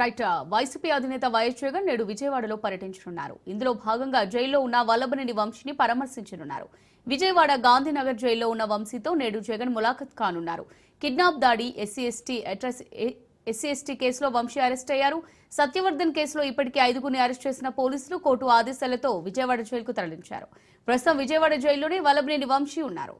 Right YCP అధినేత YS Jagan నేడు విజయవాడలో పర్యటించనున్నారు. ఇందులో భాగంగా జైల్లో ఉన్న వల్లభనేని వంశీని పరామర్శించనున్నారు. విజయవాడ గాంధీనగర్ జైల్లో ఉన్న వంశీతో నేడు జగన్ ములాఖత్ కానున్నారు. కిడ్నాప్ దాడి SC ST address SC ST కేసులో వంశీ అరెస్ట్ అయ్యారు. సత్యవర్ధన్ కేసులో ఇప్పటికే ఐదుగురిని అరెస్ట్ చేసిన పోలీసులు కోర్టు ఆదేశాలతో విజయవాడ జైలుకు తరలించారు. ప్రస్తుతం విజయవాడ జైల్లోనే వల్లభనేని వంశీ ఉన్నారు.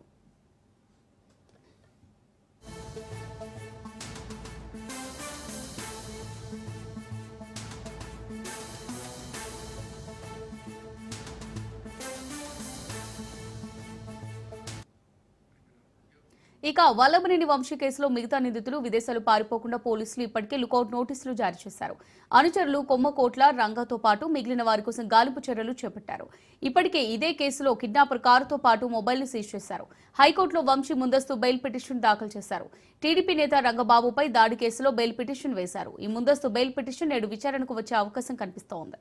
ఇక వల్లభనేని వంశీ కేసులో మిగతా నిందితులు విదేశాలు పారిపోకుండా పోలీసులు ఇప్పటికే లుకౌట్ నోటీసులు జారీ చేశారు. అనుచరులు కొమ్మకోట్ల రంగతో పాటు మిగిలిన వారి కోసం గాలింపు చర్యలు చేపట్టారు. ఇప్పటికే ఇదే కేసులో కిడ్నాపర్ కారుతో పాటు మొబైల్ను సీజ్ చేశారు. హైకోర్టులో వంశీ ముందస్తు బెయిల్ పిటిషన్ దాఖలు చేశారు. టీడీపీ నేత రంగబాబుపై దాడి కేసులో బెయిల్ పిటిషన్ వేశారు. ఈ ముందస్తు బెయిల్ పిటిషన్ నేడు విచారణకు వచ్చే అవకాశం కనిపిస్తోంది.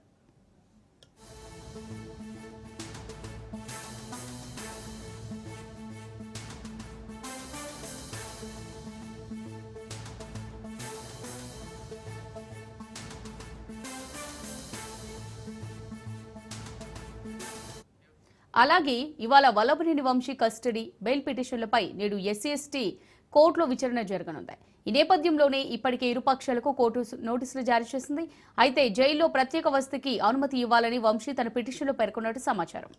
అలాగే ఇవాళ వల్లభనేని వంశీ కస్టడీ బెయిల్ పిటిషన్లపై నేడు ఎస్సీ ఎస్టీ కోర్టులో విచారణ జరగనుంది. ఈ నేపథ్యంలోనే ఇప్పటికే ఇరుపక్షాలకు కోర్టు నోటీసులు జారీ చేసింది. అయితే జైల్లో ప్రత్యేక వసతికి అనుమతి ఇవ్వాలని వంశీ తన పిటిషన్లో పేర్కొన్నట్టు సమాచారం.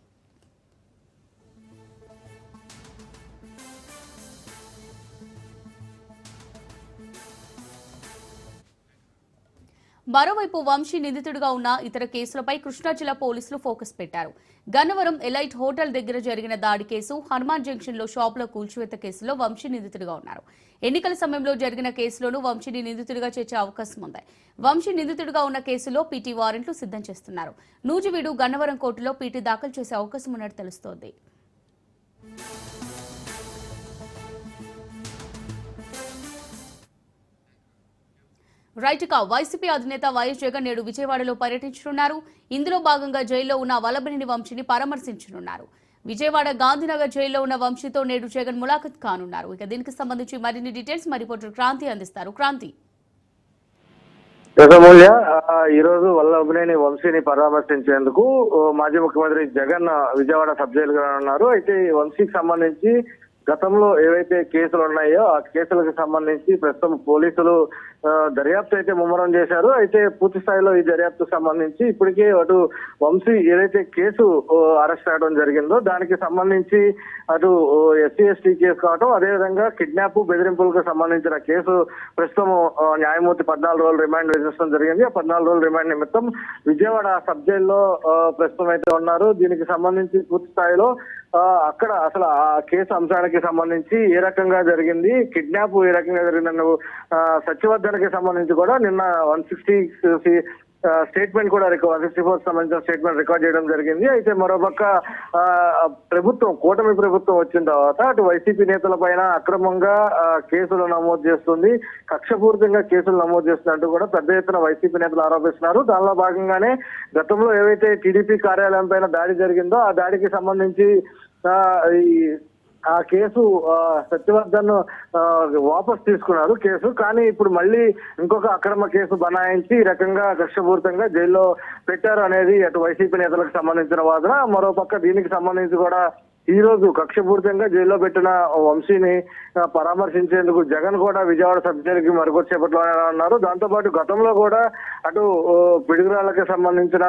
మరోవైపు వంశీ నిందితుడిగా ఉన్న ఇతర కేసులపై కృష్ణా జిల్లా పోలీసులు ఫోకస్ పెట్టారు. గన్నవరం ఎలైట్ హోటల్ దగ్గర జరిగిన దాడి కేసు హనుమాన్ జంక్షన్లో షాపుల కూల్చివేత కేసులో వంశీ నిందితుడిగా ఉన్నారు. ఎన్నికల సమయంలో జరిగిన కేసులోనూ వంశీని నిందితుడిగా చేర్చే అవకాశం ఉంది. వంశీ నిందితుడిగా ఉన్న కేసులో పీటీ వారెంట్లు సిద్ధం చేస్తున్నారు. నూజివీడు గన్నవరం కోర్టులో పీటీ దాఖలు చేసే అవకాశం ఉన్నట్టు తెలుస్తోంది. రైట్ వైసీపీ అధినేత వైఎస్ జగన్ నేడు విజయవాడలో పర్యటించనున్నారు. ఇందులో భాగంగా జైల్లో ఉన్న వల్లభనేని వంశీని పరామర్శించనున్నారు. విజయవాడ గాంధీనగర్ జైల్లో ఉన్న వంశీతో నేడు జగన్ ములాఖత్ కానున్నారు. ఇక దీనికి సంబంధించి మరిన్ని డీటెయిల్స్ మా రిపోర్టర్ క్రాంతి అందిస్తారు. క్రాంతి. ఈ రోజు వల్లభనేని వంశీని పరామర్శించేందుకు మాజీ ముఖ్యమంత్రి జగన్ విజయవాడ సబ్ జైలుగా ఉన్నారు అయితే ఈ వంశీకి సంబంధించి గతంలో ఏవైతే కేసులు ఉన్నాయో ఆ కేసులకు సంబంధించి ప్రస్తుతం పోలీసులు దర్యాప్తు అయితే ముమ్మరం చేశారు. అయితే పూర్తి స్థాయిలో ఈ దర్యాప్తుకు సంబంధించి ఇప్పటికే అటు వంశీ ఏదైతే కేసు అరెస్ట్ అవడం జరిగిందో దానికి సంబంధించి అటు ఎస్సీ ఎస్టీ కేసు కావటం అదేవిధంగా కిడ్నాప్ బెదిరింపులకు సంబంధించిన కేసు ప్రస్తుతం న్యాయమూర్తి పద్నాలుగు రోజులు రిమాండ్ విధించడం జరిగింది. ఆ పద్నాలుగు రోజుల రిమాండ్ నిమిత్తం విజయవాడ సబ్ జైల్లో ప్రస్తుతం అయితే ఉన్నారు. దీనికి సంబంధించి పూర్తి స్థాయిలో అక్కడ అసలు ఆ కేసు అంశానికి సంబంధించి ఏ రకంగా జరిగింది కిడ్నాప్ ఏ రకంగా జరిగిందన్న ఆ, సంబంధించి కూడా నిన్న వన్ సిక్స్టీ స్టేట్మెంట్ కూడా వన్ సిక్స్టీ ఫోర్ సంబంధించిన స్టేట్మెంట్ రికార్డ్ చేయడం జరిగింది. అయితే మరోపక్క ప్రభుత్వం కూటమి ప్రభుత్వం వచ్చిన తర్వాత అటు వైసీపీ నేతల పైన అక్రమంగా కేసులు నమోదు చేస్తుంది. కక్షపూరితంగా కేసులు నమోదు చేస్తున్నట్టు కూడా పెద్ద ఎత్తున వైసీపీ నేతలు ఆరోపిస్తున్నారు. దానిలో భాగంగానే గతంలో ఏవైతే టీడీపీ కార్యాలయం పైన దాడి జరిగిందో ఆ దాడికి సంబంధించి ఈ ఆ కేసు సత్యవర్ధన్ వాపస్ తీసుకున్నారు కేసు. కానీ ఇప్పుడు మళ్ళీ ఇంకొక అక్రమ కేసు బనాయించి ఈ రకంగా కక్షపూరితంగా జైల్లో పెట్టారు అనేది అటు వైసీపీ నేతలకు సంబంధించిన వాదన. మరోపక్క దీనికి సంబంధించి కూడా ఈ రోజు కక్షపూరితంగా జైల్లో పెట్టిన వంశీని పరామర్శించేందుకు జగన్ కూడా విజయవాడ సబ్ జైలుకి మరికొచ్చేపట్లో ఉన్నారు దాంతోపాటు గతంలో కూడా అటు పిడుగురాళ్ళకి సంబంధించిన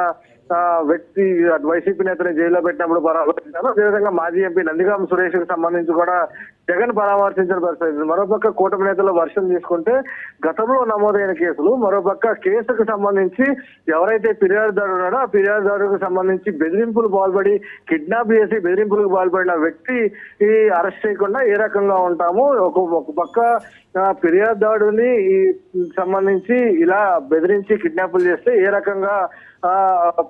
వ్యక్తి వైసీపీ నేతని జైల్లో పెట్టినప్పుడు పరామర్శించారు. అదేవిధంగా మాజీ ఎంపీ నందిగాం సురేష్కి సంబంధించి కూడా జగన్ పరామర్శించిన పరిస్థితి మరోపక్క కూటమి నేతల వర్షం తీసుకుంటే గతంలో నమోదైన కేసులు మరోపక్క కేసుకు సంబంధించి ఎవరైతే ఫిర్యాదుదారు ఉన్నాడో ఆ ఫిర్యాదుదారుకు సంబంధించి బెదిరింపులు పాల్పడి కిడ్నాప్ చేసి బెదిరింపులకు పాల్పడిన వ్యక్తి ఈ అరెస్ట్ చేయకుండా ఏ రకంగా ఉంటాము? ఒక ఒక పక్క ఫిర్యాదుదారుని సంబంధించి ఇలా బెదిరించి కిడ్నాపులు చేస్తే ఏ రకంగా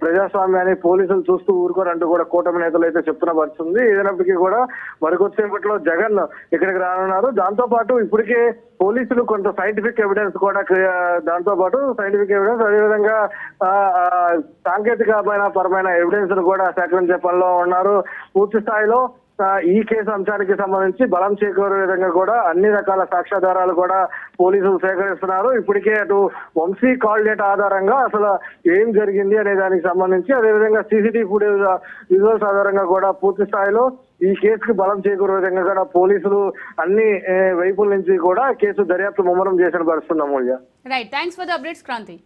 ప్రజాస్వామ్యాన్ని పోలీసులు చూస్తూ ఊరుకోరంటూ కూడా కూటమి నేతలు అయితే చెప్తున్న పరిస్థితుంది ఏదైనప్పటికీ కూడా మరికొద్దిసేపట్లో జగన్ ఇక్కడికి రానున్నారు. దాంతో పాటు ఇప్పటికే పోలీసులు కొంత సైంటిఫిక్ ఎవిడెన్స్ కూడా దాంతో పాటు సైంటిఫిక్ ఎవిడెన్స్ అదేవిధంగా సాంకేతికమైన పరమైన ఎవిడెన్స్ కూడా సేకరించే పనిలో ఉన్నారు. పూర్తి స్థాయిలో ఈ కేసు అంశానికి సంబంధించి బలం చేకూరే విధంగా కూడా అన్ని రకాల సాక్ష్యాధారాలు కూడా పోలీసులు సేకరిస్తున్నారు. ఇప్పటికే అటు వంశీ కాల్ డేటా ఆధారంగా అసలు ఏం జరిగింది అనే దానికి సంబంధించి అదేవిధంగా సీసీటీవీ ఫుటేజ్ విజువల్స్ ఆధారంగా కూడా పూర్తి స్థాయిలో ఈ కేసుకి బలం చేకూరే విధంగా కూడా పోలీసులు అన్ని వైపుల నుంచి కూడా కేసు దర్యాప్తు ముమ్మరం చేసిన పరిస్థితుంది Amulya right thanks for the updates Kranti